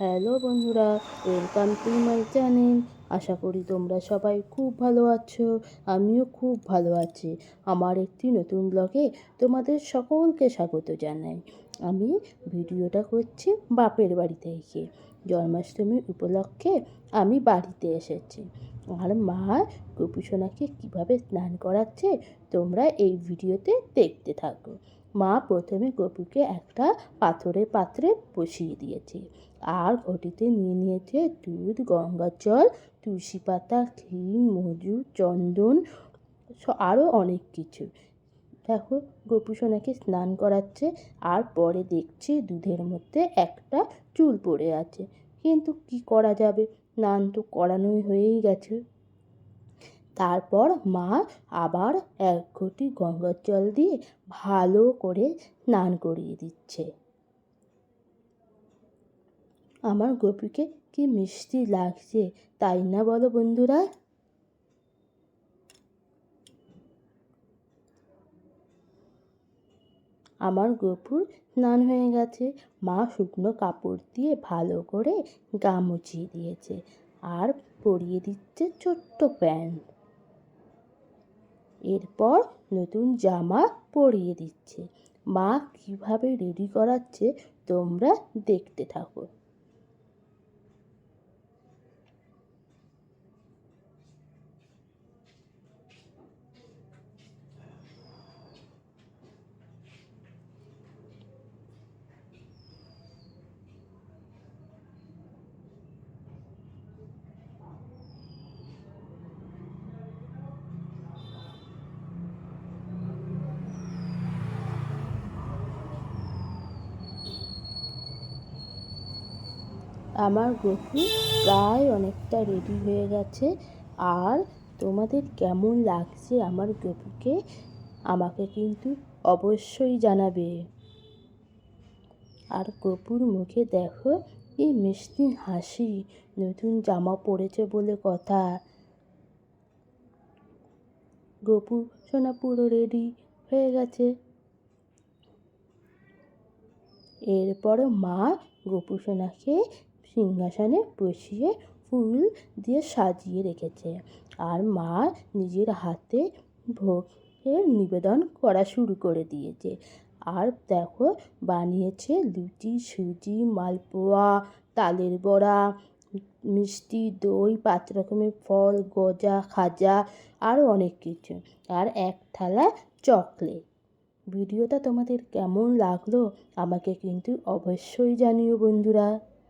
Hello বন্ধুরা welcome to my channel আশা করি তোমরা সবাই খুব ভালো আছো, আমিও খুব ভালো আছি। আমার একটি নতুন ব্লগে তোমাদের সকলকে স্বাগত জানাই। আমি ভিডিওটা করছি বাপের বাড়ি থেকে। জন্মাষ্টমী উপলক্ষে আমি বাড়িতে এসেছি। আর মা গোপীসোনাকে কীভাবে স্নান করাচ্ছে তোমরা এই ভিডিওতে দেখতে থাকো। মা প্রথমে গপুকে একটা পাথরের পাত্রে বসিয়ে দিয়েছে। আর ঘটিতে নিয়ে নিয়েছে দুধ, গঙ্গা জল, তুলসী পাতা ঘি মধু, চন্দন আরও অনেক কিছু। দেখো, গোপু সোনাকে স্নান করাচ্ছে আর পরে দেখছি দুধের মধ্যে একটা চুল পড়ে আছে। কিন্তু কি করা যাবে? স্নান তো করানোই হয়েই গেছে। তারপর মা আবার এক ঘটি গঙ্গার জল দিয়ে ভালো করে স্নান করিয়ে দিচ্ছে। আমার গোপীকে কি মিষ্টি লাগছে, তাই না বলো বন্ধুরা? আমার গপুর স্নান হয়ে গেছে। মা শুকনো কাপড় দিয়ে ভালো করে গা মুছিয়ে দিয়েছে আর পরিয়ে দিচ্ছে ছোট্ট প্যান্ট। এরপর নতুন জামা পরিয়ে দিচ্ছে। মা কীভাবে রেডি করাচ্ছে তোমরা দেখতে থাকো। আমার গপু প্রায় অনেকটা রেডি হয়ে গেছে। আর তোমাদের কেমন লাগছে আমার গপুকে আমাকে কিন্তু অবশ্যই জানাবে। আর গপুর মুখে দেখো, কি মিষ্টি হাসি, নতুন জামা পরেছে বলে কথা। গপু সোনা পুরো রেডি হয়ে গেছে। এরপরে মা গোপু সোনাকে সিংহাসনে বসিয়ে ফুল দিয়ে সাজিয়ে রেখেছে। আর মা নিজের হাতে ভোগের নিবেদন করা শুরু করে দিয়েছে। আর দেখো, বানিয়েছে লুচি, সুজি, মালপোয়া, তালের বড়া, মিষ্টি, দই, পাঁচ রকমের ফল, গজা, খাজা আরও অনেক কিছু। আর এক থালা চকলেট। ভিডিওটা তোমাদের কেমন লাগল, আমাকে কিন্তু অবশ্যই জানিও বন্ধুরা।